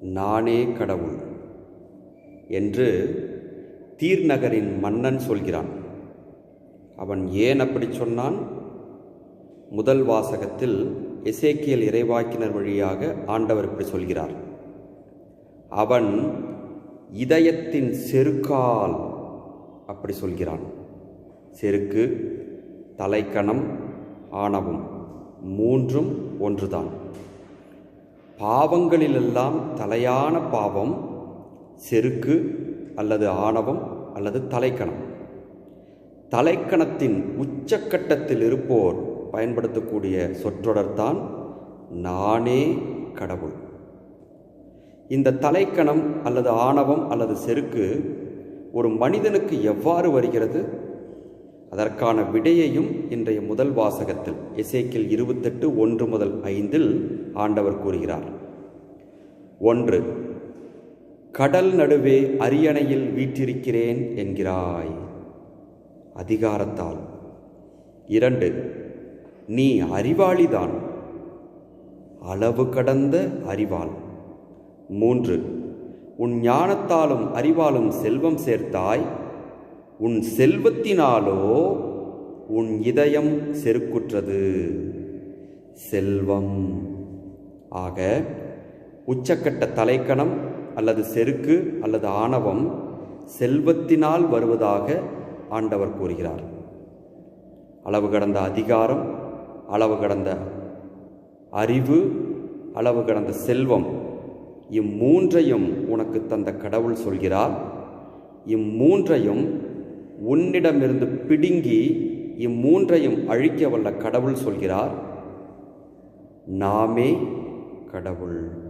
நானே கடவுள் என்று தீர்நகரின் மன்னன் சொல்கிறான். அவன் ஏன் அப்படி சொன்னான்? முதல் வாசகத்தில் எசேக்கியல் இறைவாக்கினர் வழியாக ஆண்டவர் இப்படி சொல்கிறார். அவன் இதயத்தின் செருக்கால் அப்படி சொல்கிறான். செருக்கு தலைக்கணம் ஆணவம் மூன்றும் ஒன்றுதான். பாவங்களிலெல்லாம் தலையான பாவம் செருக்கு அல்லது ஆணவம் அல்லது தலைக்கணம். தலைக்கணத்தின் உச்சக்கட்டத்தில் இருப்போர் பயன்படுத்தக்கூடிய சொற்றொடர்தான் நானே கடவுள். இந்த தலைக்கணம் அல்லது ஆணவம் அல்லது செருக்கு ஒரு மனிதனுக்கு எவ்வாறு வருகிறது? அதற்கான விடையையும் இன்றைய முதல் வாசகத்தில் எசேக்கில் இருபத்தெட்டு ஒன்று முதல் ஐந்தில் ஆண்டவர் கூறுகிறார். ஒன்று கடல் நடுவே அரியணையில் வீற்றிருக்கிறேன் என்கிறாய். அதிகாரத்தால். இரண்டு நீ அறிவாளிதான். அளவு கடந்த அறிவாள். மூன்று உன் ஞானத்தாலும் அறிவாலும் செல்வம் சேர்த்தாய். உன் செல்வத்தினாலோ உன் இதயம் செருக்குற்றது. செல்வம். ஆக உச்சக்கட்ட தலைக்கணம் அல்லது செருக்கு அல்லது ஆணவம் செல்வத்தினால் வருவதாக ஆண்டவர் கூறுகிறார். அளவு கடந்த அதிகாரம் அளவு கடந்த அறிவு அளவு கடந்த செல்வம் இம்மூன்றையும் உனக்கு தந்த கடவுள் சொல்கிறார். இம்மூன்றையும் உன்னிடமிருந்து பிடுங்கி இம்மூன்றையும் அழிக்க வல்ல கடவுள் சொல்கிறார். நாமே கடவுள்.